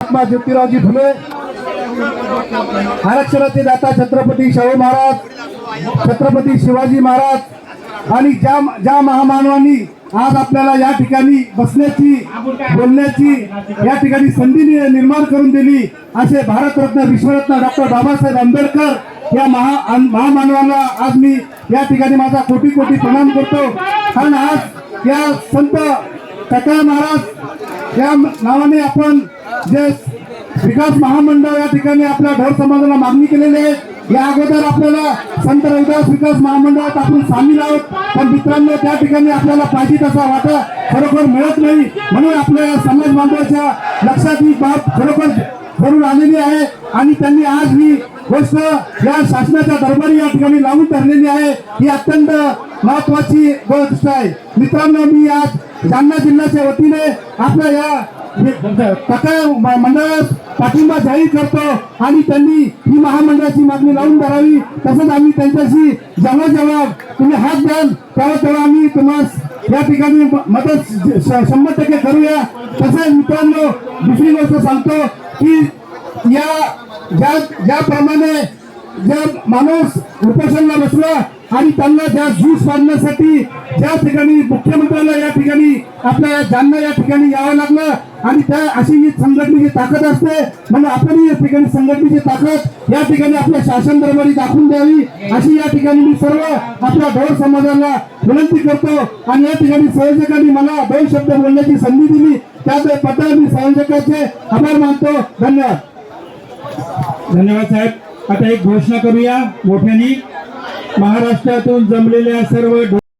महात्मा ज्योतिरावजी फुले आरक्षणाचे दाता छत्रपती शाहू महाराज छत्रपती शिवाजी महाराज आणि ज्या ज्या महामानवांनी आज आपल्याला या ठिकाणी बसण्याची बोलण्याची या ठिकाणी संधी निर्माण करून दिली असे भारतरत्न विश्वरत्न डॉक्टर बाबासाहेब आंबेडकर या महा अन- महामानवाला आज मी या ठिकाणी माझा कोटी कोटी प्रणाम करतो. कारण आज या संत कटा महाराज या नावाने आपण जे विकास महामंडळ या ठिकाणी आपल्या ढोर समाजाला मागणी केलेली आहे. या अगोदर आपल्याला संत रविदास विकास महामंडळात आपण सामील आहोत. पण मित्रांनो त्या ठिकाणी आपल्याला पाहिजे तसा वाटा खरोखर मिळत नाही. म्हणून आपल्या या समाज बांधवाच्या लक्षात ही बाब खरोखर भरून आलेली आहे. आणि त्यांनी आज ही गोष्ट या शासनाच्या दरबारी या ठिकाणी लावून धरलेली आहे. ही अत्यंत महत्वाची गोष्ट आहे. मित्रांनो मी आज जालना जिल्ह्याच्या वतीने आपल्या या मंडळास पाठिंबा जाहीर करतो आणि त्यांनी ही महामंडळाची मागणी लावून धरावी. तसंच आम्ही त्यांच्याशी जेव्हा जेव्हा तुम्ही हात द्याल तेव्हा तेव्हा आम्ही तुम्हाला या ठिकाणी मदत श- शंभर टक्के करूया. तसेच मित्रांनो दुसरी गोष्ट सांगतो की या ज्या ज्याप्रमाणे ज्या माणूस उपोषणला बसला आणि त्यांना ज्या झूस पाडण्यासाठी ज्या ठिकाणी मुख्यमंत्र्याला या ठिकाणी आपल्या जालना या ठिकाणी यावं लागलं आणि त्या अशी ही संघटनेची ताकद असते. म्हणून आपणही या ठिकाणी संघटनेची ताकद या ठिकाणी आपल्या शासन दरबारी दाखवून द्यावी. अशी या ठिकाणी मी सर्व आपल्या ढोर समाजाला विनंती करतो. आणि या ठिकाणी संयोजकांनी मला दोन शब्द बोलण्याची संधी दिली. त्याबद्दल मी संयोजकाचे आभार मानतो. धन्यवाद. धन्यवाद साहेब. आता एक घोषणा करूया. मोठ्यानी महाराष्ट्रातून जमलेल्या सर्व